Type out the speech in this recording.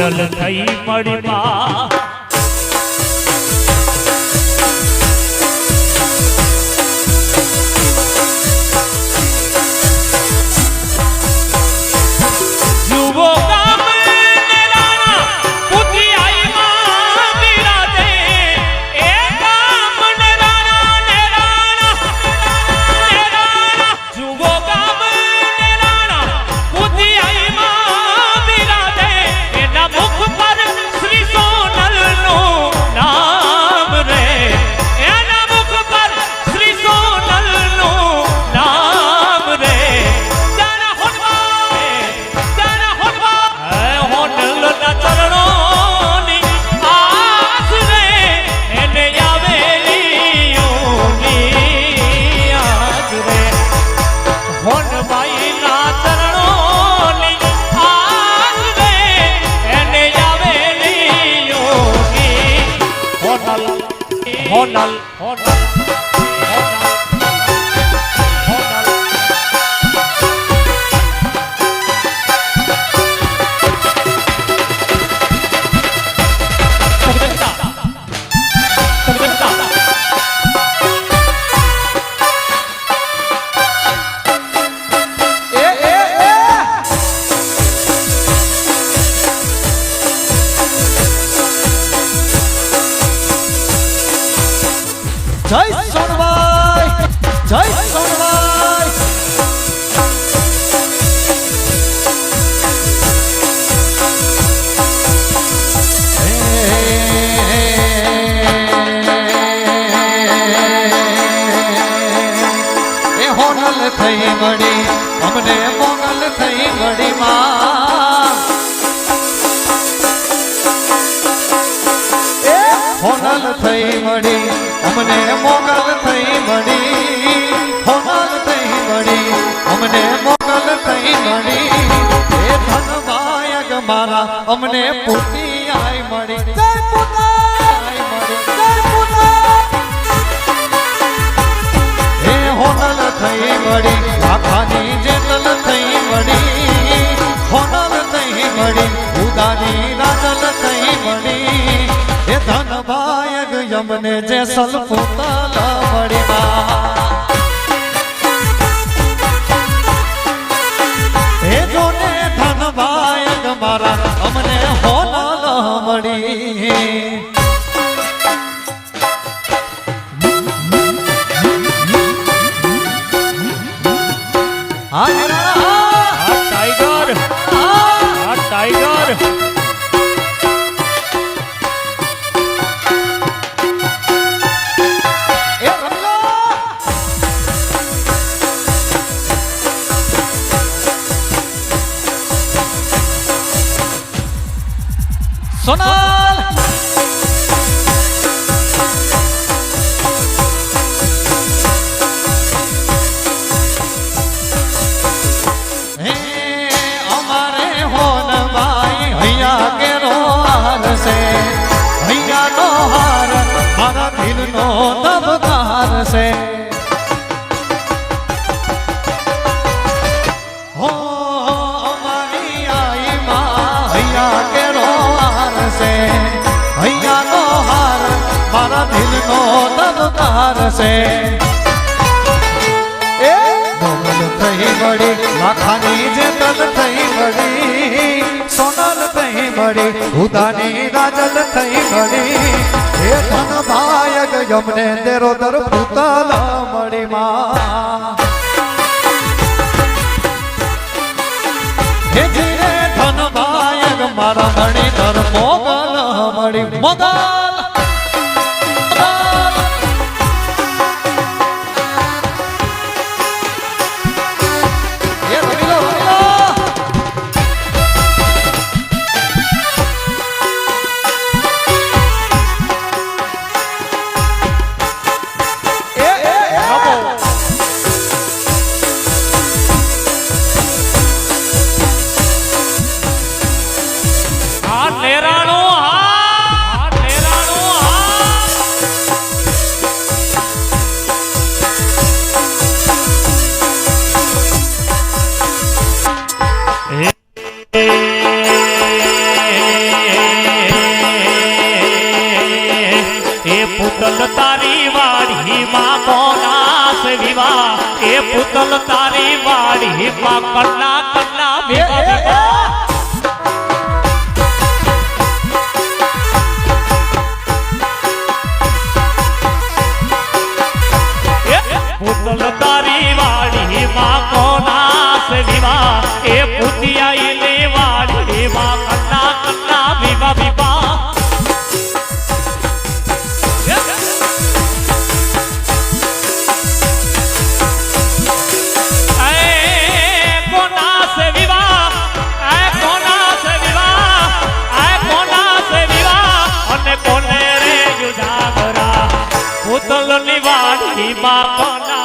હોનલ થઈ મળી હોનલ હોનલ જય સોનભાઈ જય સોનભાઈ થઈ મળી અમને મોગલ થઈ મળી માં અમને મોગલ થઈ મળી હોનલ થઈ મળી અમને મોગલ થઈ મળી એ ધનવાયક મારા અમને પૂતી આઈ મળી. જય પૂતા મળી જય પૂતા હે હોનલ થઈ મળી લાખાની જેતલ થઈ મળી હોનલ થઈ મળી ઉદાની રાજલ થઈ મળી હે યમને જે સલપુતલ મળી માં હે જોને ધન ભાયગ મારા અમને હોનલ મળી હા નિરાળા, આ ટાઈગર આ ટાઈગર. સોનલ છે હૈયાનો હાર મારા દિલનો દબકાર છે દિલનો દબકાર છે. એ? મોગલ થઈ વળી લાખાની જે તલ થઈ વળી સોનલ થઈ વળી ઉદાની રાજલ થઈ વળી. હે ધન ભાયક યમને દેરો દર પૂતલ મળી માં હે જીરે ધન ભાયક મારા મણી ધર મોગલ મળી મોગલ! तारी वाड़ी मा बोनास विवाह। ए पुतल तारी वाड़ी मा कन्ना कन्ना ए पुतिया वाली माँ বাবা